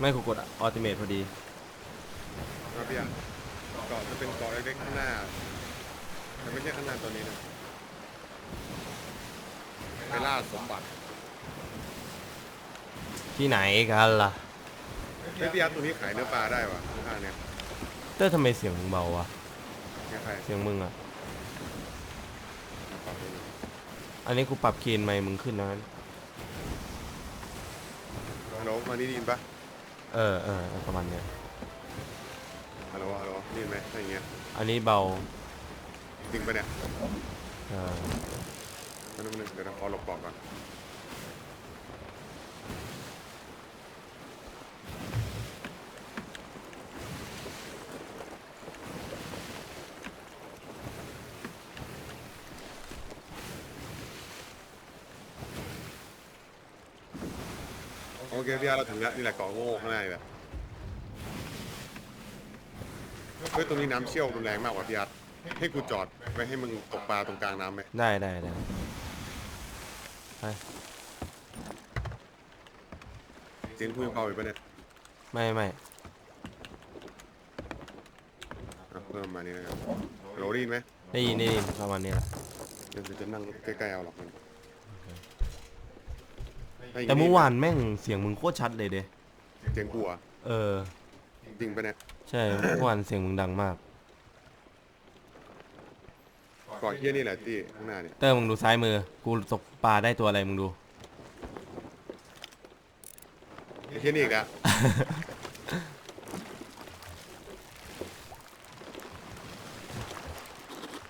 ไม่กูกดอัลติเมทพอดีครับพี่อะเกาะจะเป็นเกาะเล็กๆข้างหน้าแต่ไม่ใช่ข้างหน้าตัวนี้นะไปล่าสมบัติที่ไหนกันล่ะเฮ้ยพี่อาร์ตตัวนี้ขายเนื้อปลาได้วะข้างๆเนี่ยเต้ยทำไมเสียงมึงเบาวะเนี่ยใครเสียงมึงอะ ปลาตัวนี้อันนี้กูปรับเคนไมค์มึงขึ้นนะ ฮัลโหลมานี่ได้ยินปะ เออเออประมาณเนี้ยฮัลโหลฮัลโหลได้ยินไหมถ้าอย่างเงี้ยอันนี้เบาจริงปะเนี่ยเออไม่ต้องนึงเดี๋ยวเราขอหลบปอกก่อน โอเคพี่อาร์ตเราถึงแล้วนี่แหละเกาะโง่ข้างหน้านี่แหละเฮ้ยตรงนี้น้ำเชี่ยวรุนแรงมากกว่าพี่อาร์ตให้กูจอดไว้ให้มึงตกปลาตรงกลางน้ำไหมได้ได้ได้ไปเสียงคุยเบาอีกปะเนี่ยไม่ไม่อะเพิ่มมานี่นะครับโหลได้ยินไหมได้ยินได้ยินประมาณนี้แหละ เดี๋ยวจะนั่งใกล้ๆเอาหรอกมัน แต่เมื่อวานแม่งเสียงมึงโคตรชัดเลยเด้เสียงกูเหรอะเออ จริงปะเนี่ยใช่ เมื่อวานเสียงมึงดังมากเกาะเฮี้ยนี่แหละที่ข้างหน้าเนี่ยเต้ยมึงดูซ้ายมือ กูตกปลาได้ตัวอะไรมึงดูไอ้เฮี้ยนี่อีกอะ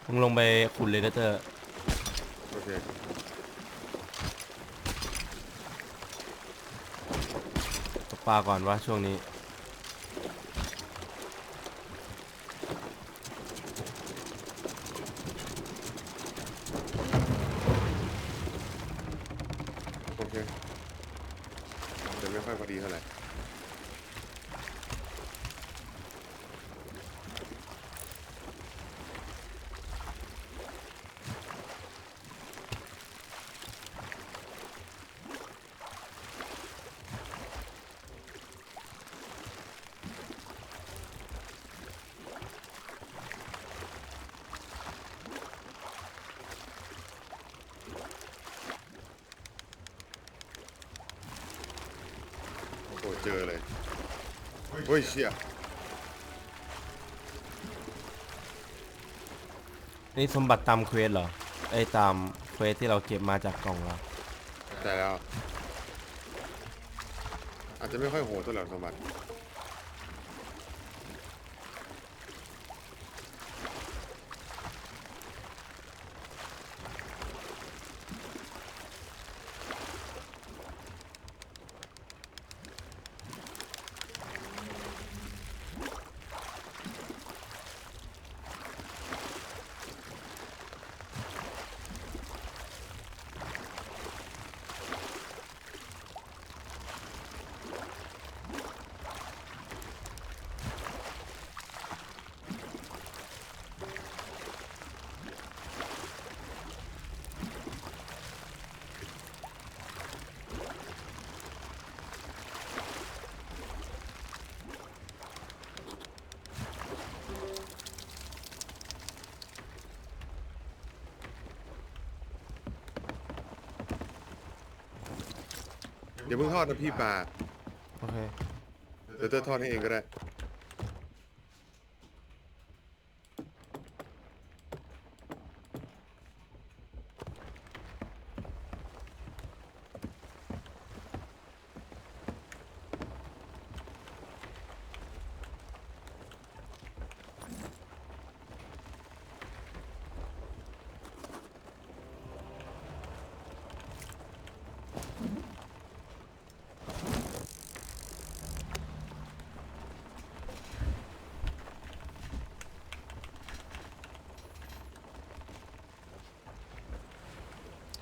มึงลงไปขุดเลยนะเต้ยโอเค ตก ปลาก่อนวะช่วงนี้ โอเคจะไม่ค่อยพอดีเท่าไหร่โอ้โหเจอเลยเฮ้ยเชี่ยนี่สมบัติตามเควสเหรอไอ้ยตามเควสที่เราเก็บมาจากกล่องเหรอแต่แล้ว อาจจะไม่ค่อยโหดเท่าไหร่สมบัติ เดี๋ยวเพิ่งทอดนะพี่ปลาโอเค เดี๋ยวเธอทอดให้เองก็ได้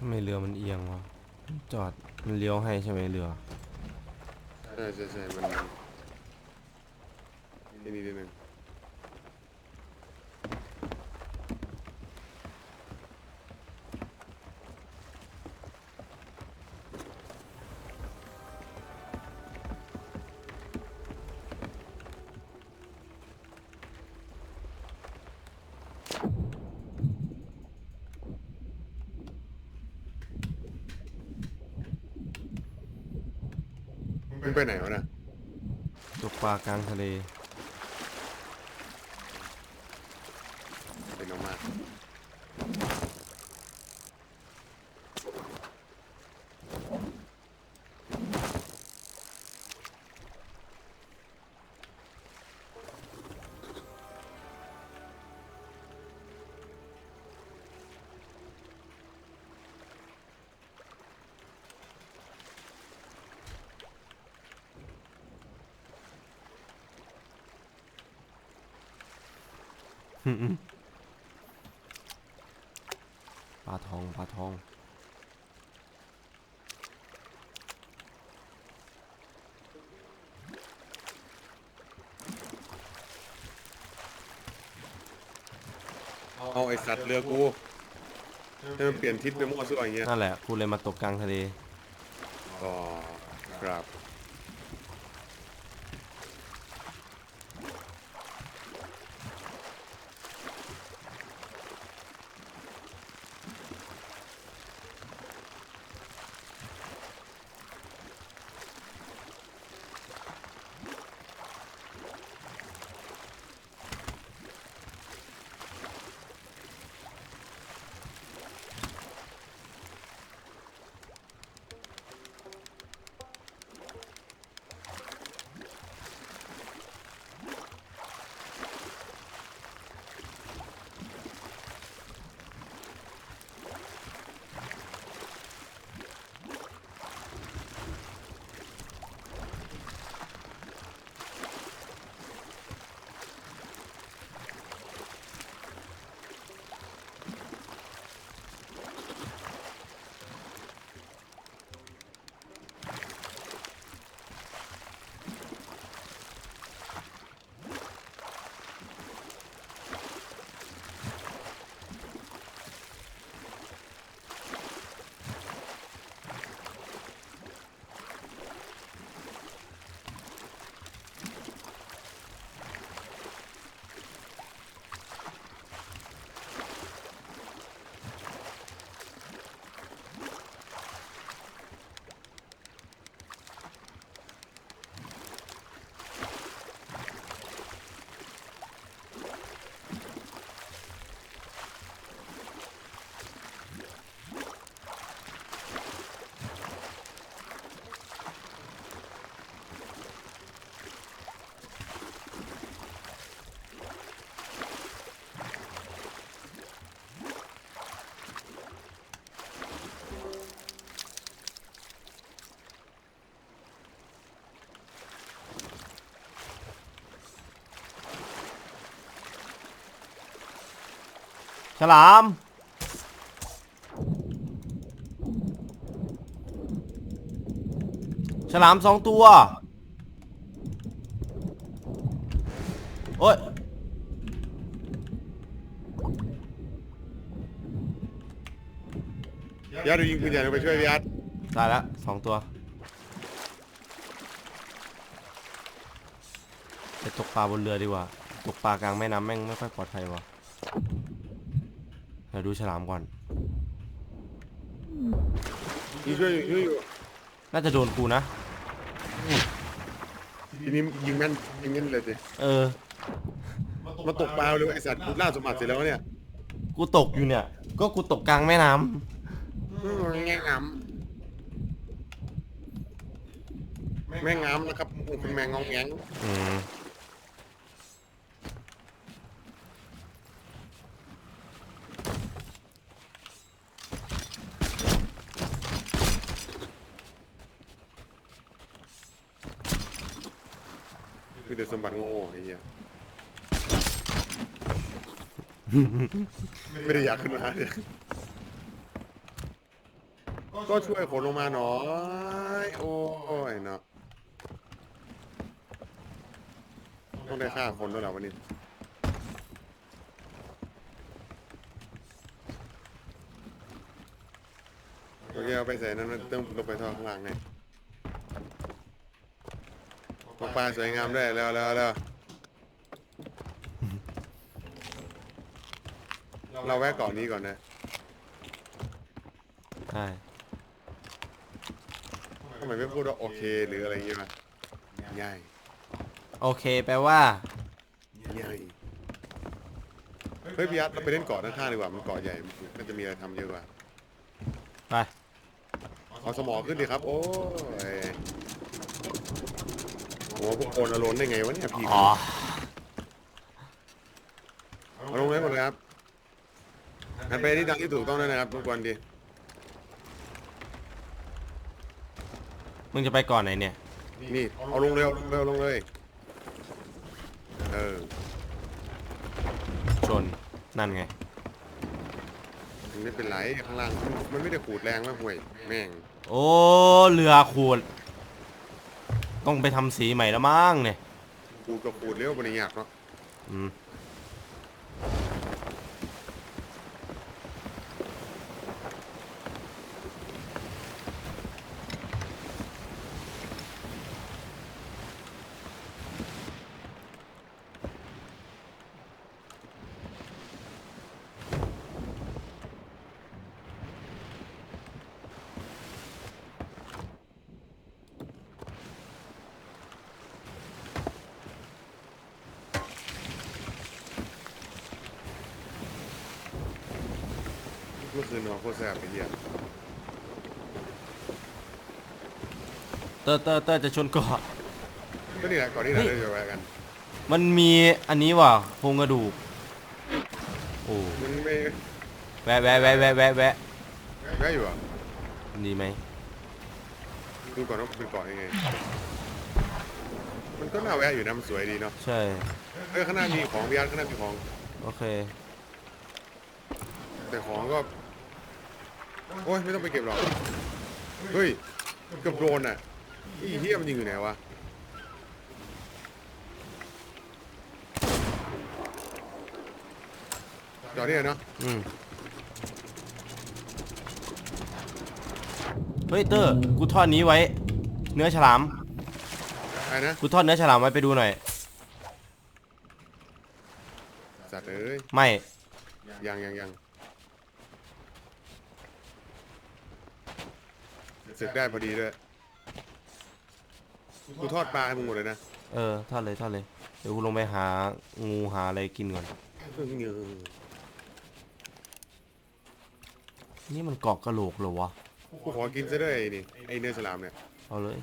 ำไมเรือมันเอียงวะ จอด มันเลี้ยวให้ใช่ไหมเรือ ใช่ใช่ใช่มันนี่นี่นิดนึ ไปไหนวะนะตกปลากลางทะเล ปลาทองปลาทอง เอาไอสัตว์เรือกูให้มันเปลี่ยนทิศไปมั่วซั่วอย่างเงี้ยนั่นแหละกูเลยมาตกกลางทะเล อ๋อ ครับ ฉลาม ฉลามสองตัว โอ้ยยัดดูยิงปืนใหญ่ลงไปช่วยพี่ยัดตายแล้วสองตัวไปตกปลาบนเรือดีกว่า ตกปลากลางแม่น้ำแม่งไม่ค่อยปลอดภัยว่ะ เดี๋ยวดูฉลามก่อนยิงช่วยอยู่ช่วยอยู่น่าจะโดนกูนะ ทีนี้ยิงแม่นยิงแม่นเลยสิเออ มาตกปลาเลยไอสัตว์กูล่าสมบัติเสร็จแล้วเนี่ยกูตกอยู่เนี่ย ก็กูตกกลางแม่น้อืมแง่งามแม่งามนะครับเป็นแมงงองแงงำอืม คือเดี๋ยวสมบัติโง่ๆไอ้เหี้ย ไม่ได้อยากขึ้นมาเนี่ยก็ช่วยขนลงมาหน่อย โอ้ยเนาะต้องได้ฆ่าคนแล้วเหรอวันนี้โอเคเอาไปใส่นั้นเติมลงไปท่อข้างล่างไงตกปลาสวยงามด้วยแล้วแล้วแล้ว เราแวะเกาะนี้ก่อนนะ ใช่ทำไมไม่พูดว่าโอเคหรืออะไรอย่างเงี้ยมาใหญ่โอเค แปลว่าใหญ่เฮ้ยพี่ยัดเราไปเล่นเกาะด้านข้างดีกว่า มันเกาะใหญ่ มันจะมีอะไรทำเยอะกว่าไป เอาสมองขึ้นดิครับ โอ้ยโอ้พวกโอนอารมณ์ได้ไงวะเนี่ยพี่อ๋อ เอาลงเลยหมดเลยครับ หันไปที่ทางที่ถูกต้องด้วยนะครับทุกคนดีมึงจะไปก่อนไหนเนี่ย นี่เอาลงเร็วเร็วลงเลยเออชน นั่นไง มันไม่เป็นไรข้างล่างมันไม่ได้ขูดแรงมากห่วยแม่งโอ้เรือขูด ต้องไปทำสีใหม่แล้วมั้งเนี่ยขูดกับขูดเร็วบริยากเนาะอืม เมื่อคืนนอนโคตรแซ่บไปเหี้ย เตอร์เตอร์เตอร์จะชนเกาะก็นี่แหละก่อนที่เราจะแวะกัน มันมีอันนี้ว่ะโครงกระดูกโอ้มันไม่แวะแวะแวะแวะแวะแวะแวะอยู่อะดีไหมดูก่อนว่ามันเป็นเกาะยังไง มันก็น่าแวะอยู่นะมันสวยดีเนาะใช่เออข้างหน้ามีของพี่ยัดข้างหน้ามีของ โอเค แต่ของก็ โอ้ยไม่ต้องไปเก็บหรอก เฮ้ยเกือบโดนอะ อีเฮียมันยิงอยู่ไหนวะจอดนี่เนาะอืมเฮ้ยเตอร์กูทอดนี้ไว้ เนื้อฉลามไอ้นะกูทอดเนื้อฉลามไว้ไปดูหน่อย สัตว์เอ้ยไม่ยังยังยังเสร็จได้พอดีด้วย กูทอดปลาให้มึงหมดเลยนะเออทอดเลยทอดเลย เดี๋ยวกูลงไปหางูหาอะไรกินก่อน เงือนี่มันเกาะกระโหลกเหรอวะ กูขอกินซะด้วยไอ้นี่ไอ้เนื้อฉลามเนี่ยเอาเลย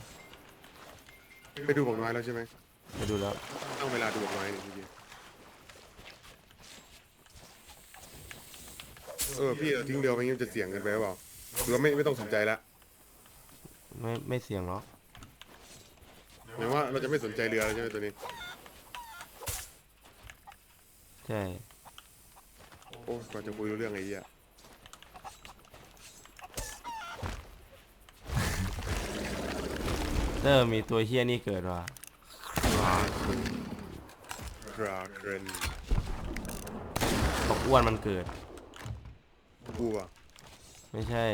ไปดูบอกน้อยแล้วใช่ไหมไปดูแล้ว ต้องเวลาดูบอกน้อยนี่พี่เออพี่เราทิ้งเรือไปงี้มันจะเสี่ยงเกินไปหรือเปล่าหรือว่าไม่ไม่ต้องสนใจละ ไม่ไม่เสี่ยงหรอก หมายว่าเราจะไม่สนใจเรือแล้วใช่ไหมตัวนี้ ใช่ โอ้ก่อนจะคุยรู้เรื่องไอ้เหี้ยเตอร์มีตัวเฮี้ยนี่เกิดว่ะคราเคนตกอ้วนมันเกิดกูอะไม่ใช่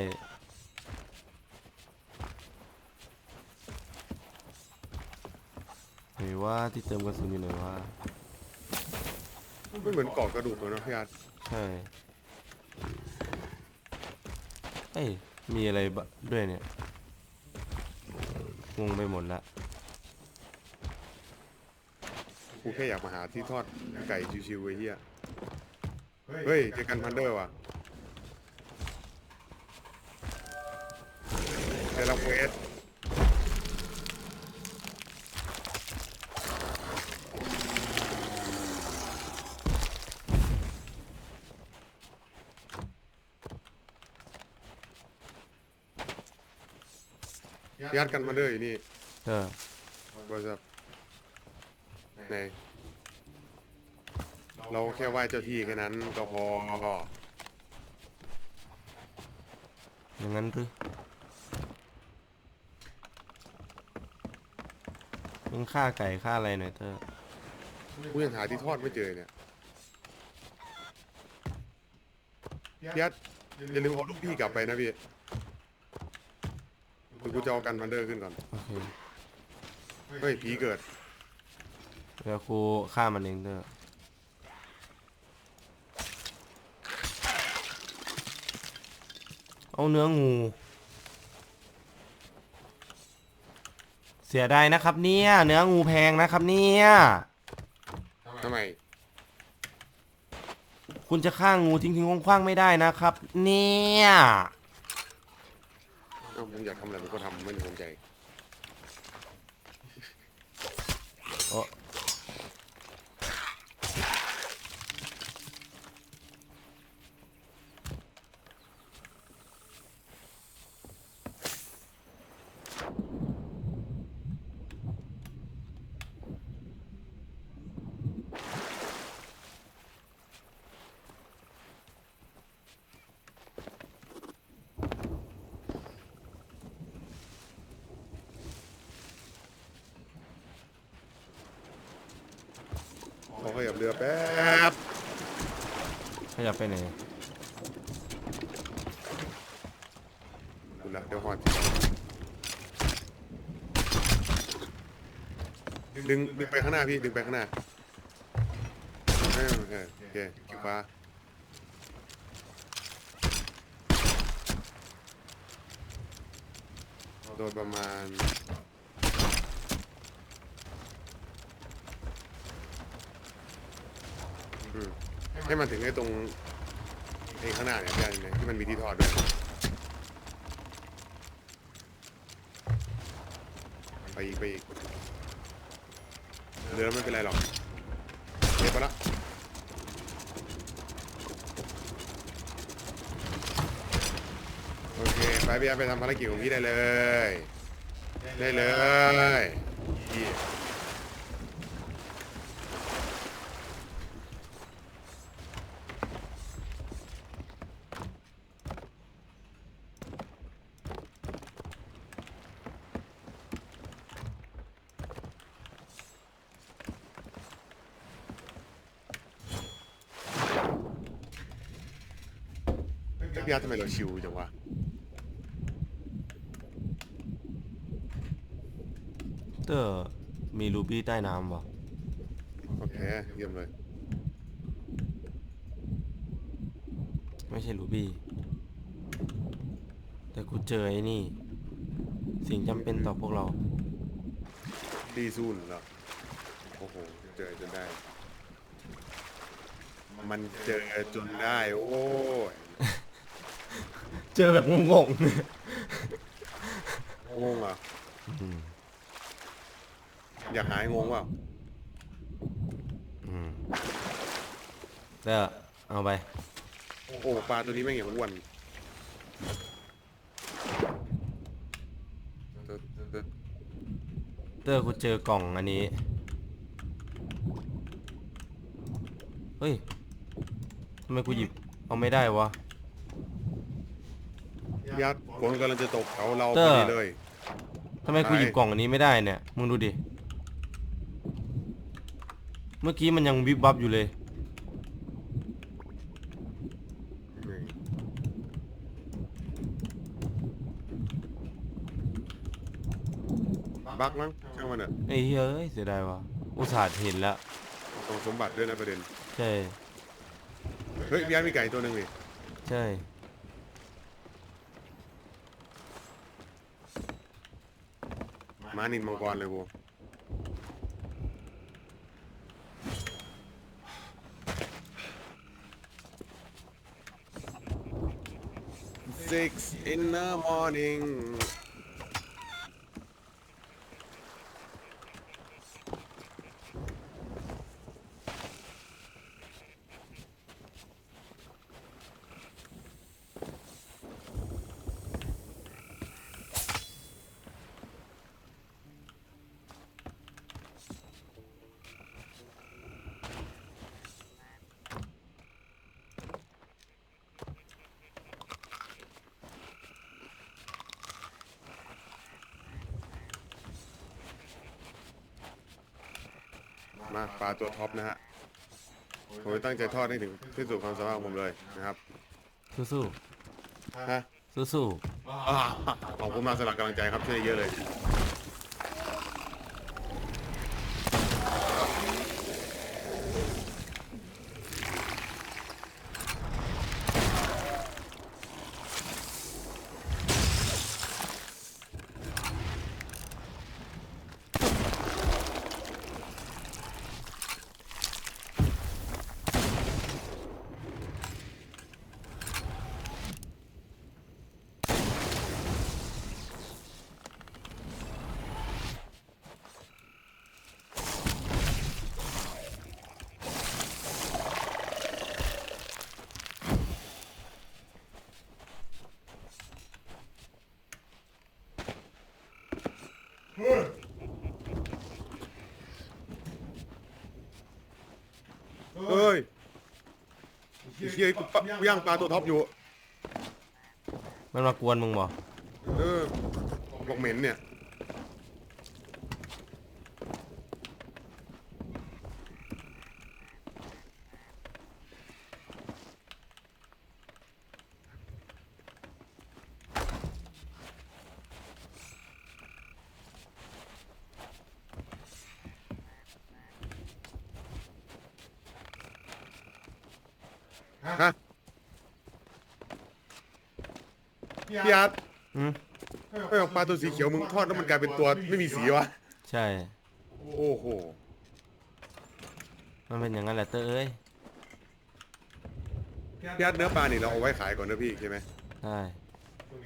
รือว่าที่เติมกระสุนอยู่ไหนวะไม่เหมือนเกาะกระดูกเลยเนาะพี่อาร์ตใช่เอ้ยมีอะไรบะด้วยเนี่ยงงไปหมดละกูแค่อยากมาหาที่ทอดไก่ชิวๆไอ้เหี้ยเฮ้ยเจอกันพันเดอร์ว่ะเจอแล้วเวส ยัดกันมาเดอร์อยู่นี่เออ What's up ไหนเราแค่ไหว้เจ้าที่แค่นั้นก็พออย่างนั้นหรือมึงฆ่าไก่ฆ่าอะไรหน่อยเตอร์กูยังหาที่ทอดไม่เจอเนี่ยพี่ยัดอย่าลืมเอาลูกพี่กลับไปนะพี่ กูจะเอากันพันเดอร์ขึ้นก่อน โอเคเฮ้ยผีเกิด เดี๋ยวกูฆ่ามันเองเตอร์เอาเนื้องู เสียดายนะครับ เนี่ย เนื้องูแพงนะครับ เนี่ย ทำไม คุณจะฆ่างูทิ้งทิ้งคว้างๆไม่ได้นะครับ เนี่ยเอ้า ผมอยากทำอะไรผมก็ทำไม่ได้สนใจ ขอขยับเรือแป๊บขยับไปไหนดูละเดี๋ยวหอดดึงดึงไปข้างหน้าพี่ดึงไปข้างหน้าเออเออโอเคคลิกฟ้าโดนประมาณ อืม ให้มันถึงไอ้ตรงไอ้ข้างหน้าเนี่ยได้ไหมที่มันมีที่ทอดด้วยไปอีกไปอีกเรือไม่เป็นไรหรอกเก็บไปละโอเคไปพี่อาร์ไปทำภารกิจของพี่ได้เลย ได้เลยเหี้ยาร์ตทำไมเราชิวจังวะเตอร์มีรูบี้ใต้น้ำวะโอเคเยี่ยมเลยไม่ใช่รูบี้ แต่กูเจอไอ้นี่ สิ่งจำเป็นต่อพวกเรา ดีซูนเหรอโอ้โหเจอจนได้ มันเจอจนได้ โอ้ย เจอแบบงงงงอะๆอืมอยากหายงงเปล่าอืมเตอร์เอาไป โอ้ปลาตัวนี้แม่งอย่างอ้วนเติร์ดเติร์ดเตอร์กูเจอกล่องอันนี้ เฮ้ย ทำไมกูหยิบเอาไม่ได้วะ ยัดฝนกำลังจะตกเขาเราเตพออร์ ดีเลย ทำไมกูหยิบกล่องอันนี้ไม่ได้เนี่ย มึงดูดิ เมื่อกี้มันยังวิบวับอยู่เลยนี่บักมั้งช่างมันอะไอ้เฮ้ย เสียดายว่ะ อุตส่าห์เห็นแล้วกล่องสมบัติด้วยนะประเด็น ใช่ เฮ้ยพี่ยัดมีไก่ตัวหนึ่งนี่ใช่ ม้านินมังกรเลยโว Six in the morning มาปลาตัวท็อปนะฮะผมจะตั้งใจทอดให้ถึงที่สุดความสามารถของผมเลยนะครับสู้ฮะๆสู้อ่าขอบคุณมากสำหรับกำลังใจครับช่วยเยอะเลย เฮ้ยกูปะกูย่างปลาตัวท็อปอยู่ มันมากวนมึงบ่เออบอกเหม็นเนี่ย ฮะ พี่อาร์ตอืมไม่เอาปลาตัวสีเขียวมึงทอดแล้วมันกลายเป็นตัวไม่มีสีวะ ใช่ โอ้โห มันเป็นอย่างนั้นแหละเต้ยเอ้ยพี่อาร์ตเนื้อปลานี่เราเอาไว้ขายก่อนนะพี่ใช่ไหมใช่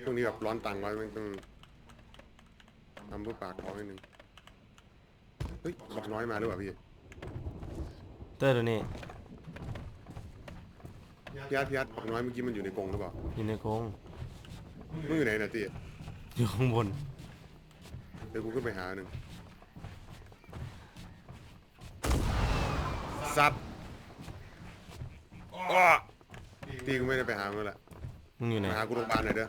ช่วงนี้แบบร้อนตังค์ไว้มันต้องทำเพื่อปากท้องนิดนึง เฮ้ยบักน้อยมาหรือเปล่าพี่ เต้ยตัวนี้ พี่อาร์ตพี่อาร์ตบักน้อยเมื่อกี้มันอยู่ในกรงหรือเปล่าอยู่ในกรงมึงอยู่ไหนน่ะตีอยู่ข้างบน เดี๋ยวกูขึ้นไปหาหนึ่งสัตว์อ้อตีกูไม่ได้ไปหามึงแล้วแหละมึงอยู่ไหนมาหากูโรงพยาบาลหน่อยเด้อ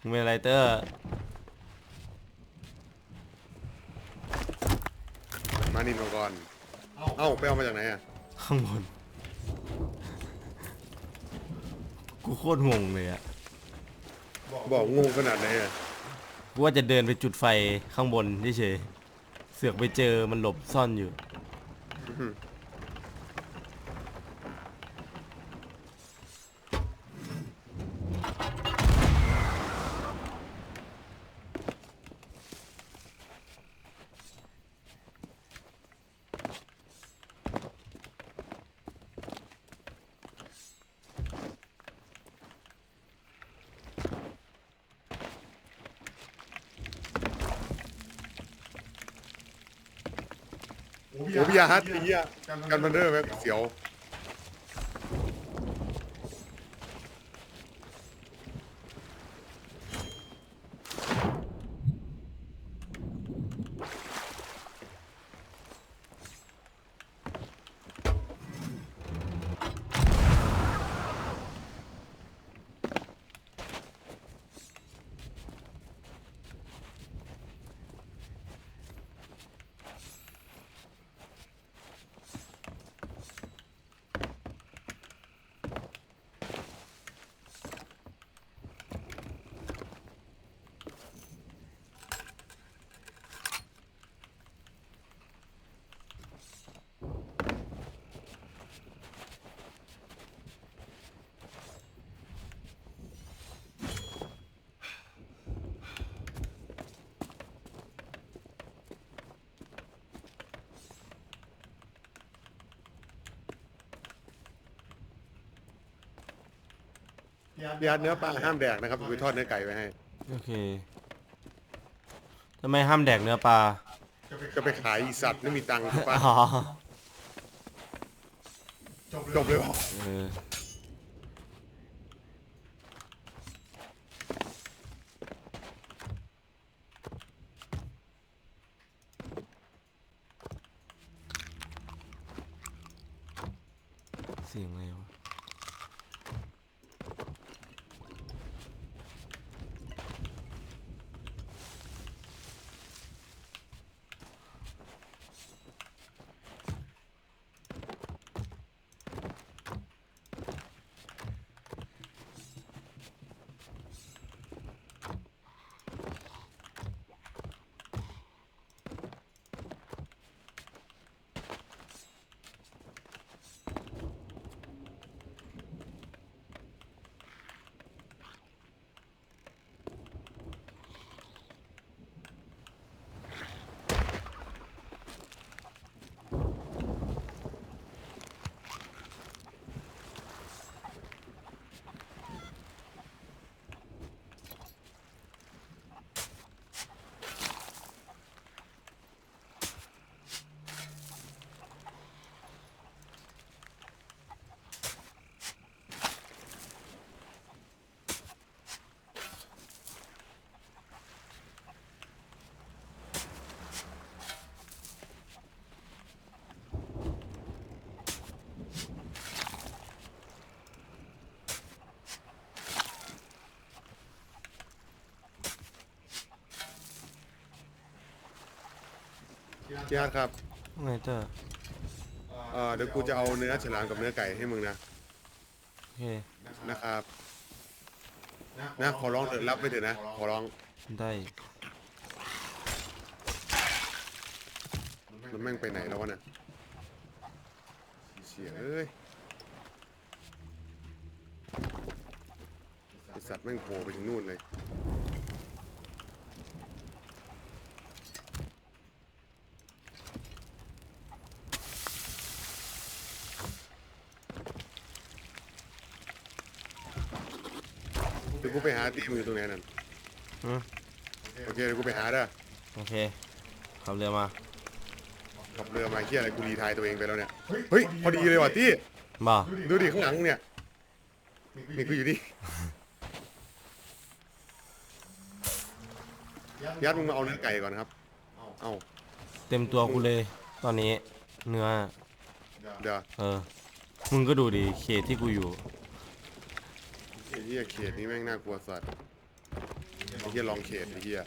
มึงเป็นอะไรเต้ยมานี่มาก่อนเอ้าไปเอามาจากไหนอะข้างบน กูโคตรงงเลยอะบอกงงขนาดไหนอะกูว่าจะเดินไปจุดไฟข้างบนเฉยๆเสือกไปเจอมันหลบซ่อนอยู่ โอ้พี่อาร์ตไอ้เหี้ยกันมันเดอร์แบบเสียว พี่อาร์ตเนื้อปลาห้ามแดกนะครับไปทอดเนื้อไก่ไว้ให้ โอเคทำไมห้ามแดกเนื้อปลาจะไปขายอีสัตว์ไม่มีตังค์ปะอ๋อจบเลยบอก เออ พี่อาร์ตครับไงเตอร์เอ่อเดี๋ยวกูจะเอาเนื้อฉลามกับเนื้อไก่ให้มึงนะ โอเคนะครับ นะขอร้องเถอะรับไปเถอะนะ ขอร้อง ได้มันแม่งไปไหนแล้ววะเนี่ยเฉียเอ้ยไอสัตว์แม่งโผล่ไปถึงนู่นเลย เดี๋ยวกู ไปหาตีมงอยู่ตรงไหนนั่นอืม โอเคเดี๋ยวกูไปหาเด้อโอเคขับเรือมาขับเรือมาเที่ยอะไรกูรีไทายตัวเองไปแล้วเนี่ยเฮ้ยพอดีเลยว่ะตี้บ่าดูดิข้างหลังเนี่ยนี่กูอยู่นี่ยัดมึงมาเอาเนื้อไก่ก่อนครับเอาเต็มตัวกูเลยตอนนี้เนื้อ เดี๋ยวเออ มึงก็ดูดิเขตที่กูอยู่ ไอ้เหี้ยเขตนี้แม่งน่ากลัวสัตว์ไอ้เหี้ยลองเขตไอ้เหี้ย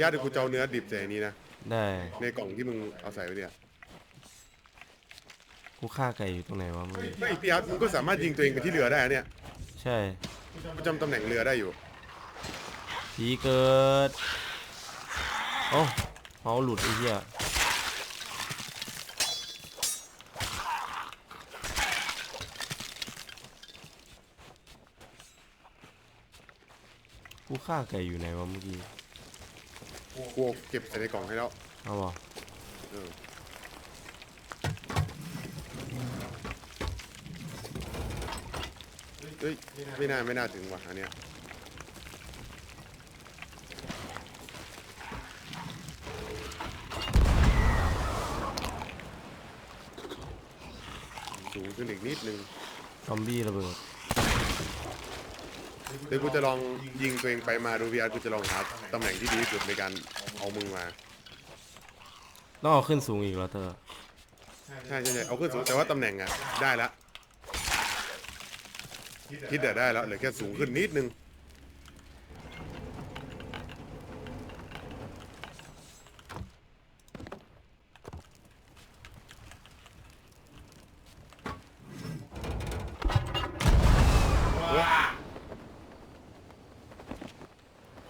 ยัดเดี๋ยวกูจะเอาเนื้อดิบใส่อันนี้นะ ได้ ในกล่องที่มึงเอาใส่ไว้เนี่ยกูฆ่าไก่อยู่ตรงไหนวะมึงเฮ้ยพี่ยัดมึงก็สามารถยิงตัวเองไปที่เรือได้นะเนี่ยใช่กูจำตำแหน่งเรือได้อยู่ ผีเกิด โอ้เมาส์หลุดไอ้เหี้ย กูฆ่าไก่อยู่ไหนวะเมื่อกี้กูเก็บใส่ในกล่องให้แล้วเอาบ่เออเฮ้ยไม่น่าไม่น่าถึงว่ะอันเนี้ยสูงขึ้นอีกนิดนึงซอมบี้ระเบิด เดี๋ยวกูจะลองยิงตัวเองไปมาดูพีอาร์กูจะลองหาตำแหน่งที่ดีที่สุดในการเอามึงมา ต้องเอาขึ้นสูงอีกแล้วเธอใช่ใช่ใช่เอาขึ้นสูงแต่ว่าตำแหน่งอะได้ละคิดแต่ได้แล้วเหลือแค่สูงขึ้นนิดนึง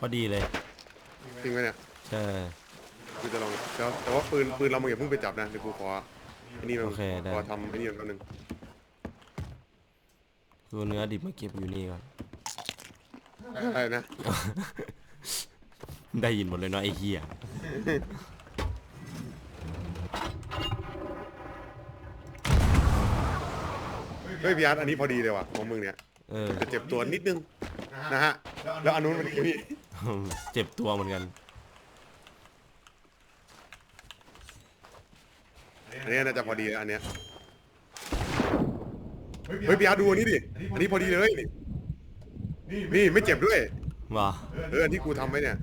อดีเลยจริงไหมเนี่ยใช่กูจะลองแต่ว่าแต่ว่าปืนปืนเรามึงอย่าเพิ่งไปจับนะเดี๋ยวกูขอไอ้นี่มันโอเคได้ขอทำไอ้นี่มันแป๊บนึงคือเนื้อดิบมาเก็บอยู่นี่ก่อน อะไรนะได้ยินหมดเลยเนาะไอ้เหี้ยเฮ้ยพี่อาร์ตอันนี้พอดีเลยว่ะของมึงเนี่ยเออ จะเจ็บตัวนิดนึงนะฮะแล้วอันนู้นมันพี่ เจ็บตัวเหมือนกัน อันนี้น่าจะพอดีแล้วอันเนี้ยเฮ้ยพี่อาร์ตดูอันนี้ดิอันนี้พอดีเลยนี่นี่ไม่เจ็บด้วย ว่า เอออันที่กูทำไว้เนี่ย